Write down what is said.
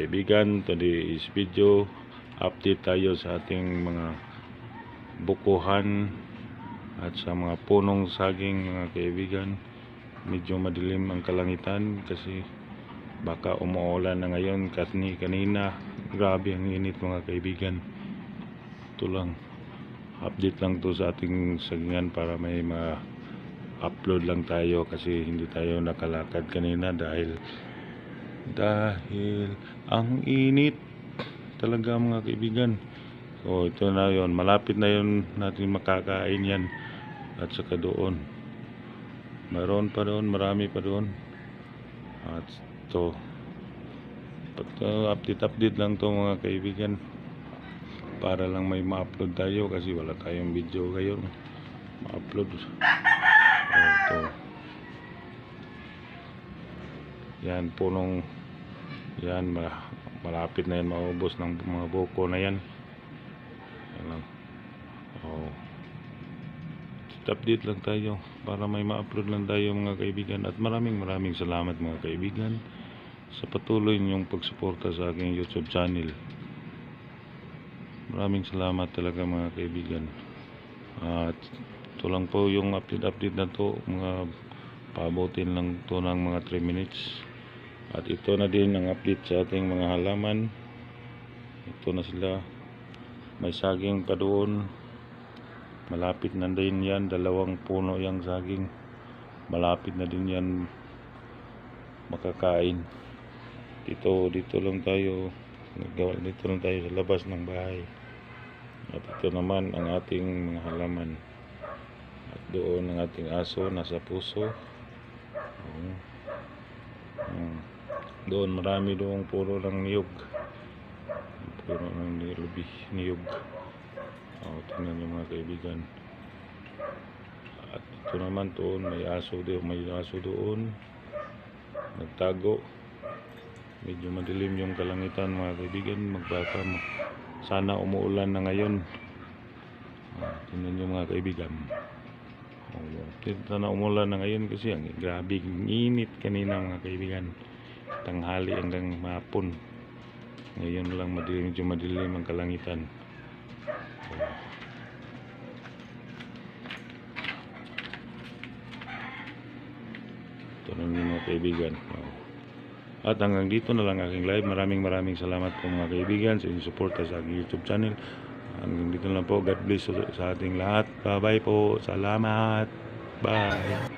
kaibigan, today's video update tayo sa ating mga bukuhan at sa mga punong saging mga kaibigan. Medyo madilim ang kalangitan kasi baka umuulan na ngayon kasi kanina grabe ang init mga kaibigan. Ito lang update lang to sa ating sagingan para may ma upload lang tayo kasi hindi tayo nakalakad kanina dahil dahil ang init. Talaga mga kaibigan. So ito na yon malapit na yon natin makakain yan. At saka doon. Meron pa doon marami pa doon. At ito update update lang to mga kaibigan. Para lang may ma-upload tayo kasi wala tayong video ngayon. Ma-upload. Ito yan punong yan ma- malapit na yan maubos ng mga buko na yan. Yan lang. Oh. Update lang tayo para may ma-upload lang tayo mga kaibigan. At maraming maraming salamat mga kaibigan sa patuloy niyong pagsuporta sa aking youtube channel. Maraming salamat talaga mga kaibigan. At ito lang po yung update update na to mga paabutin lang to ng mga 3 minutes. At ito na din ang update sa ating mga halaman. Ito na sila. May saging pa doon. Malapit na din yan. Dalawang puno yung saging. Malapit na din yan makakain. Dito dito lang tayo. Naggawa dito lang tayo sa labas ng bahay. At ito naman ang ating mga halaman. At doon ang ating aso nasa puso Ayan. Ayan. doon marami doon puro ng niyog. Puro ng nilubi niyog. Oh, tingnan nyo mga kaibigan. At ito naman doon may aso doon may aso doon. Nagtago. Medyo madilim yung kalangitan mga kaibigan. Magbaka ma- sana umuulan na ngayon. Oh, tingnan nyo mga kaibigan oh, sana umuulan na ngayon kasi ang grabe init kanina mga kaibigan tanghali hanggang mapon ngayon lang madilim medyo madilim ang kalangitan ito na mga kaibigan. At hanggang dito na lang aking live. Maraming maraming salamat po mga kaibigan sa inyong suporta sa aking YouTube channel. Hanggang dito lang po. God bless sa ating lahat. Bye-bye po. Salamat. Bye.